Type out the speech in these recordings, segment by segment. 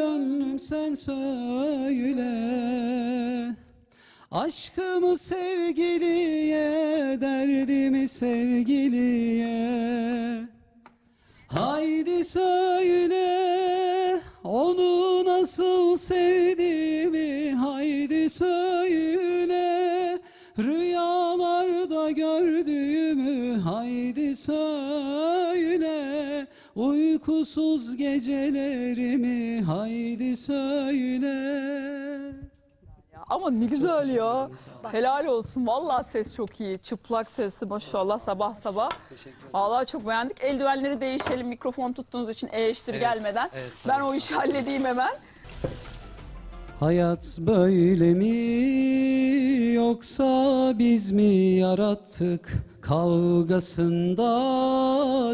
gönlüm sen söyle. Aşkımı sevgiliye Derdimi sevgiliye. Haydi söyle Onu nasıl sevdiğimi Haydi söyle Uykusuz gecelerimi Haydi söyle Ama ne güzel ya. Helal olsun. Vallahi ses çok iyi. Çıplak sesi maşallah sabah sabah. Vallahi çok beğendik. Eldivenleri değişelim. Mikrofon tuttuğunuz için eleştiri gelmeden. evet, ben o işi halledeyim hemen. Hayat böyle mi yoksa biz mi yarattık kavgasında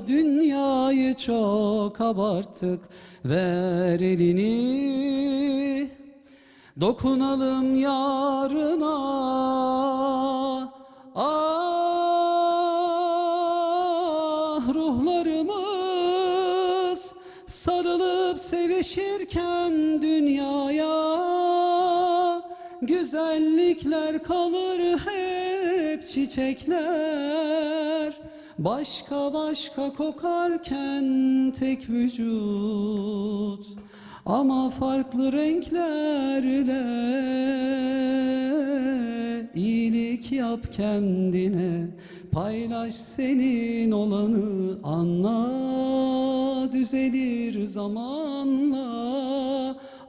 dünyayı çok abarttık. Ver elini dokunalım yarına. Ah ruhlarımız sarılıp sevişirken dünyaya güzellikler kalır hep çiçekler. Başka başka kokarken tek vücut. Ama farklı renklerle iyilik yap kendine. Paylaş senin olanı anla. Düzelir zamanla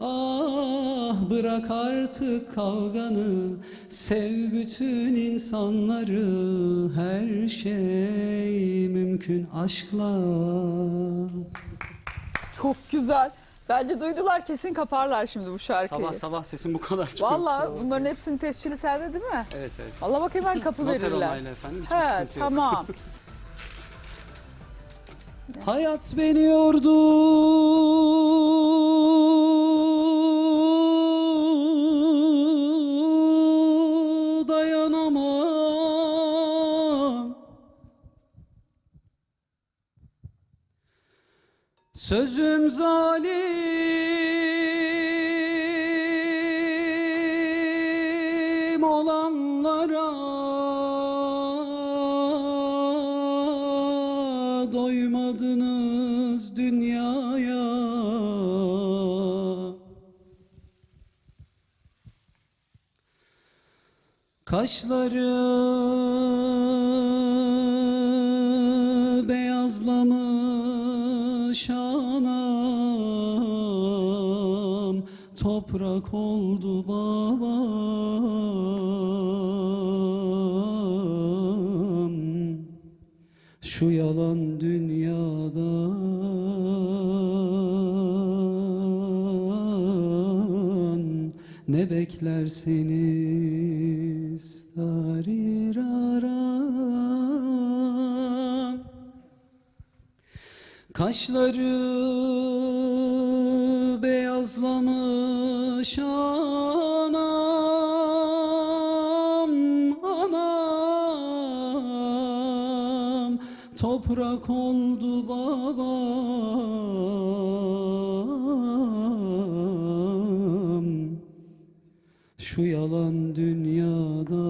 Ah bırak artık kavganı Sev bütün insanları Her şey mümkün aşkla Çok güzel. Bence duydular kesin kaparlar şimdi bu şarkıyı. Sabah sabah sesim bu kadar çok. Vallahi bunların hepsinin tescili sende değil mi? Evet evet. Allah bak hemen kapı Noter verirler. onayla efendim hiçbir He sıkıntı yok. tamam. Hayat beni yordu Sözüm zalim olanlara doymadınız dünyaya. Kaşları beyazlamış anam Toprak oldu babam. Şu yalan dünyadan Ne beklersiniz? Dariraram Kaşları beyazlamış anam Anam. Toprak oldu babam. Şu yalan dünyadan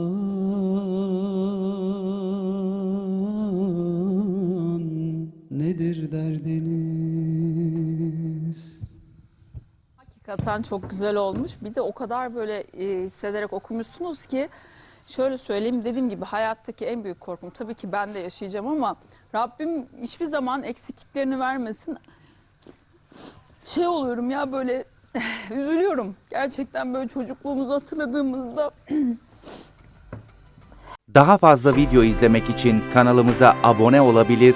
Nedir derdiniz? Hakikaten çok güzel olmuş. Bir de o kadar böyle e, hissederek okumuşsunuz ki şöyle söyleyeyim dediğim gibi hayattaki en büyük korkum tabii ki ben de yaşayacağım ama Rabbim hiçbir zaman eksikliklerini vermesin. Şey oluyorum ya böyle üzülüyorum. Gerçekten böyle çocukluğumuzu hatırladığımızda Daha fazla video izlemek için kanalımıza abone olabilir,